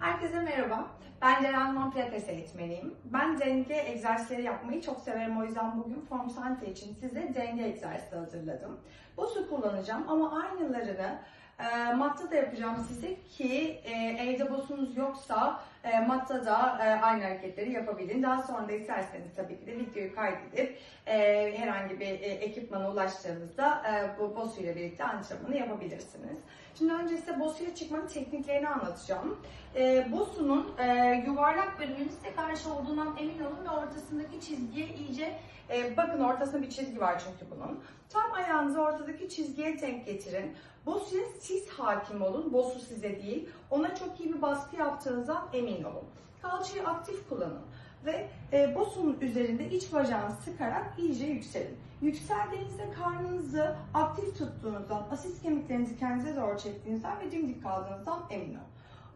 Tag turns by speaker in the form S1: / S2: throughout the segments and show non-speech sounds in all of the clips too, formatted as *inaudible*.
S1: Herkese merhaba. Ben Ceren Man Pilates eğitmeniyim. Ben denge egzersizleri yapmayı çok severim. O yüzden bugün Form Sante için size denge egzersizi hazırladım. Bosu kullanacağım ama aynılarını e, matta da yapacağım size ki e, evde bosunuz yoksa e, matta da e, aynı hareketleri yapabilin. Daha sonra da isterseniz tabii ki de videoyu kaydedip e, herhangi bir e, ekipmana ulaştığınızda e, bu bosu ile birlikte antrenmanı yapabilirsiniz. Şimdi önce size bosuyla çıkmanın tekniklerini anlatacağım. E, bosunun e, yuvarlak bölümünün size karşı olduğundan emin olun ve ortasındaki çizgiye iyice e, bakın ortasında bir çizgi var çünkü bunun. Tam ayağınızı ortadaki çizgiye denk getirin. Bosuya siz hakim olun, bosu size değil. Ona çok iyi bir baskı yaptığınızdan emin olun. Kalçayı aktif kullanın ve e, bosunun üzerinde iç bacağını sıkarak iyice yükselin. Yükseldiğinizde karnınızı aktif tuttuğunuzdan, asis kemiklerinizi kendinize doğru çektiğinizden ve dimdik kaldığınızdan emin olun.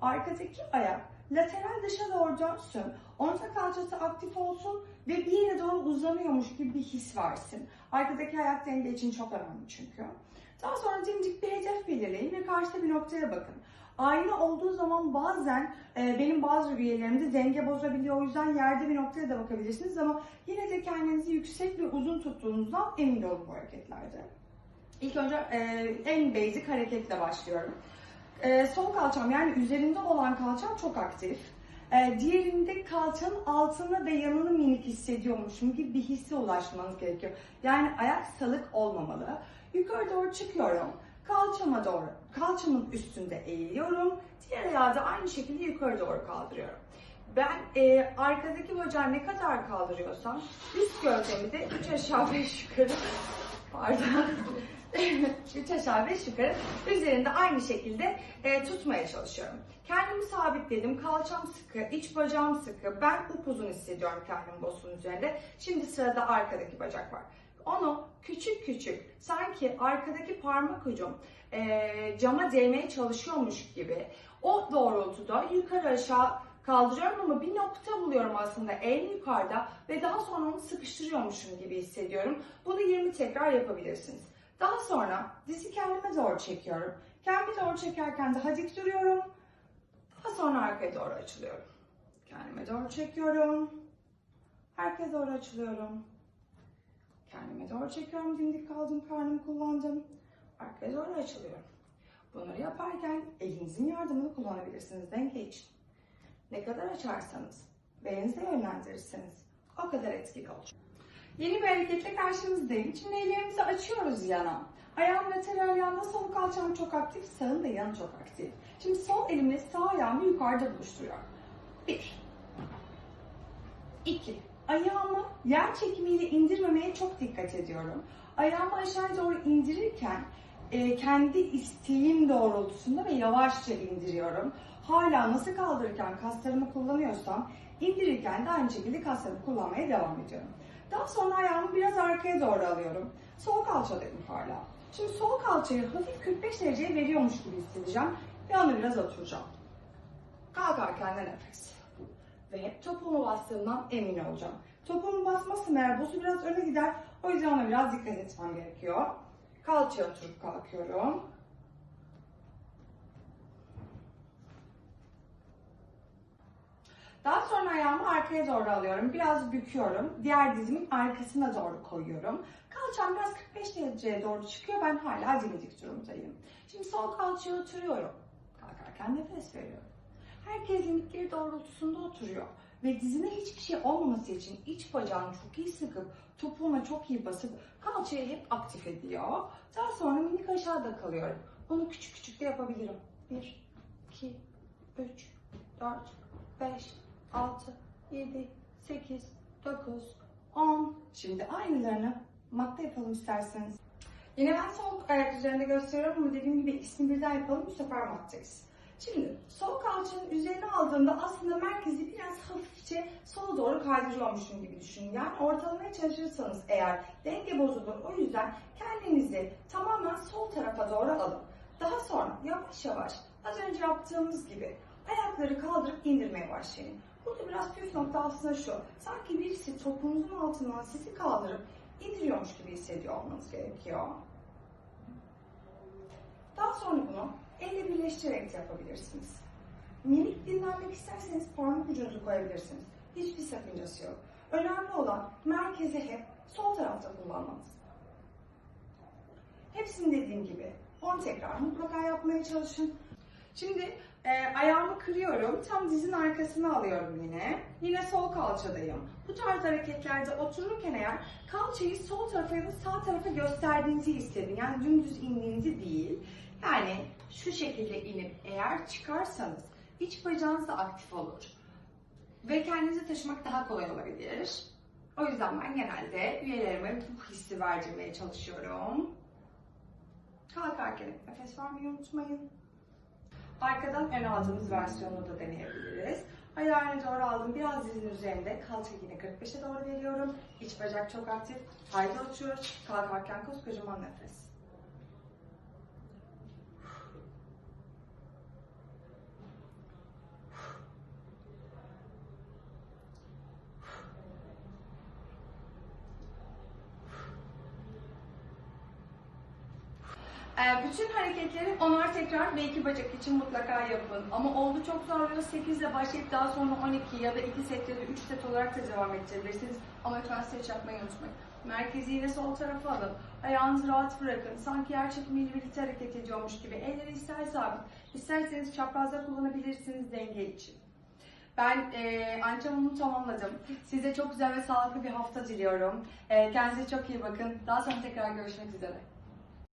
S1: Arkadaki ayak lateral dışa doğru dönsün, orta kalçası aktif olsun ve bir yere doğru uzanıyormuş gibi bir his versin. Arkadaki ayak denge için çok önemli çünkü. Daha sonra dimdik bir hedef belirleyin ve karşıda bir noktaya bakın. Ayna olduğu zaman bazen e, benim bazı üyelerimde denge bozabiliyor. O yüzden yerde bir noktaya da bakabilirsiniz ama yine de kendinizi yüksek ve uzun tuttuğunuzdan emin olun bu hareketlerde. İlk önce e, en basic hareketle başlıyorum. E, sol kalçam yani üzerinde olan kalçam çok aktif. E, diğerinde kalçanın altını ve yanını minik hissediyormuşum gibi bir hisse ulaşmanız gerekiyor. Yani ayak salık olmamalı. Yukarı doğru çıkıyorum. Kalçama doğru, kalçamın üstünde eğiliyorum. Diğer ayağı da aynı şekilde yukarı doğru kaldırıyorum. Ben e, arkadaki bacağı ne kadar kaldırıyorsam üst gövdemi de 3 aşağı 5 yukarı pardon *laughs* 3 aşağı 5 yukarı üzerinde aynı şekilde e, tutmaya çalışıyorum. Kendimi sabitledim. Kalçam sıkı, iç bacağım sıkı. Ben upuzun hissediyorum kendimi bosun üzerinde. Şimdi sırada arkadaki bacak var. Onu küçük küçük sanki arkadaki parmak ucum e, cama değmeye çalışıyormuş gibi o doğrultuda yukarı aşağı kaldırıyorum ama bir nokta buluyorum aslında en yukarıda ve daha sonra onu sıkıştırıyormuşum gibi hissediyorum. Bunu 20 tekrar yapabilirsiniz. Daha sonra dizi kendime doğru çekiyorum. Kendime doğru çekerken daha dik duruyorum. Daha sonra arkaya doğru açılıyorum. Kendime doğru çekiyorum. Arkaya doğru açılıyorum. Kendime doğru çekiyorum. Dimdik kaldım. Karnımı kullandım. Arkaya doğru açılıyorum. Bunları yaparken elinizin yardımını kullanabilirsiniz denge için. Ne kadar açarsanız, belinizle yönlendirirseniz o kadar etkili olur. Yeni bir hareketle karşınızdayım. Şimdi ellerimizi açıyoruz yana. Ayağım lateral yanda, sol kalçam çok aktif, sağın da yanı çok aktif. Şimdi sol elimle sağ ayağımı yukarıda buluşturuyorum. Bir. İki. Ayağımı yer çekimiyle indirmemeye çok dikkat ediyorum. Ayağımı aşağı doğru indirirken e, kendi isteğim doğrultusunda ve yavaşça indiriyorum. Hala nasıl kaldırırken kaslarımı kullanıyorsam indirirken de aynı şekilde kaslarımı kullanmaya devam ediyorum. Daha sonra ayağımı biraz arkaya doğru alıyorum. Sol kalçadayım hala. Şimdi sol kalçayı hafif 45 dereceye veriyormuş gibi hissedeceğim ve onu biraz oturacağım. Kalkarken de nefes. Hep topuğumu bastığımdan emin olacağım. Topuğumu basmasın eğer bosu biraz öne gider. O yüzden ona biraz dikkat etmem gerekiyor. Kalçaya oturup kalkıyorum. Daha sonra ayağımı arkaya doğru alıyorum. Biraz büküyorum. Diğer dizimin arkasına doğru koyuyorum. Kalçam biraz 45 dereceye doğru çıkıyor. Ben hala dimdik durumdayım. Şimdi sol kalçaya oturuyorum. Kalkarken nefes veriyorum. Herkes limitleri doğrultusunda oturuyor. Ve dizine hiçbir şey olmaması için iç bacağını çok iyi sıkıp topuğuna çok iyi basıp kalçayı hep aktif ediyor. Daha sonra minik aşağıda kalıyorum. Bunu küçük küçük de yapabilirim. 1, 2, 3, 4, 5, 6, 7, 8, 9, 10. Şimdi aynılarını matta yapalım isterseniz. Yine ben sol ayak üzerinde gösteriyorum ama dediğim gibi ikisini birden yapalım. Bu sefer mattayız. Şimdi sol kalçanın üzerine aldığımda aslında merkezi biraz hafifçe sola doğru kaydırıyormuşum gibi düşünün. Yani ortalamaya çalışırsanız eğer denge bozulur. O yüzden kendinizi tamamen sol tarafa doğru alın. Daha sonra yavaş yavaş az önce yaptığımız gibi ayakları kaldırıp indirmeye başlayın. Burada biraz püf nokta aslında şu. Sanki birisi topuğunuzun altından sizi kaldırıp indiriyormuş gibi hissediyor olmanız gerekiyor. Daha sonra bunu elle birleştirerek yapabilirsiniz. Minik Dinlenmek isterseniz parmak ucunuzu koyabilirsiniz. Hiçbir sakıncası yok. Önemli olan merkezi hep sol tarafta kullanmanız. Hepsini dediğim gibi 10 tekrar mutlaka yapmaya çalışın. Şimdi e, ayağımı kırıyorum. Tam dizin arkasına alıyorum yine. Yine sol kalçadayım. Bu tarz hareketlerde otururken eğer kalçayı sol tarafa ya da sağ tarafa gösterdiğinizi hissedin. Yani dümdüz indiğinizi değil. Yani şu şekilde inip eğer çıkarsanız iç bacağınız da aktif olur. Ve kendinizi taşımak daha kolay olabilir. O yüzden ben genelde üyelerime bu hissi verdirmeye çalışıyorum. Kalkarken nefes vermeyi unutmayın. Arkadan ön aldığımız versiyonunu da deneyebiliriz. Ayağını doğru aldım. Biraz dizin üzerinde. Kalça yine 45'e doğru veriyorum. İç bacak çok aktif. Haydi uçuyoruz. Kalkarken koskocaman nefes. Bütün hareketleri onar tekrar ve iki bacak için mutlaka yapın. Ama oldu çok zorluyor 8 ile başlayıp daha sonra 12 ya da 2 set ya da 3 set olarak da devam ettirebilirsiniz. Ama lütfen streç yapmayı unutmayın. Merkezi yine sol tarafa alın. Ayağınızı rahat bırakın. Sanki yer çekimiyle birlikte hareket ediyormuş gibi. Elleri ister sabit. İsterseniz çaprazda kullanabilirsiniz denge için. Ben e, antrenmanımı tamamladım. Size çok güzel ve sağlıklı bir hafta diliyorum. E, kendinize çok iyi bakın. Daha sonra tekrar görüşmek üzere.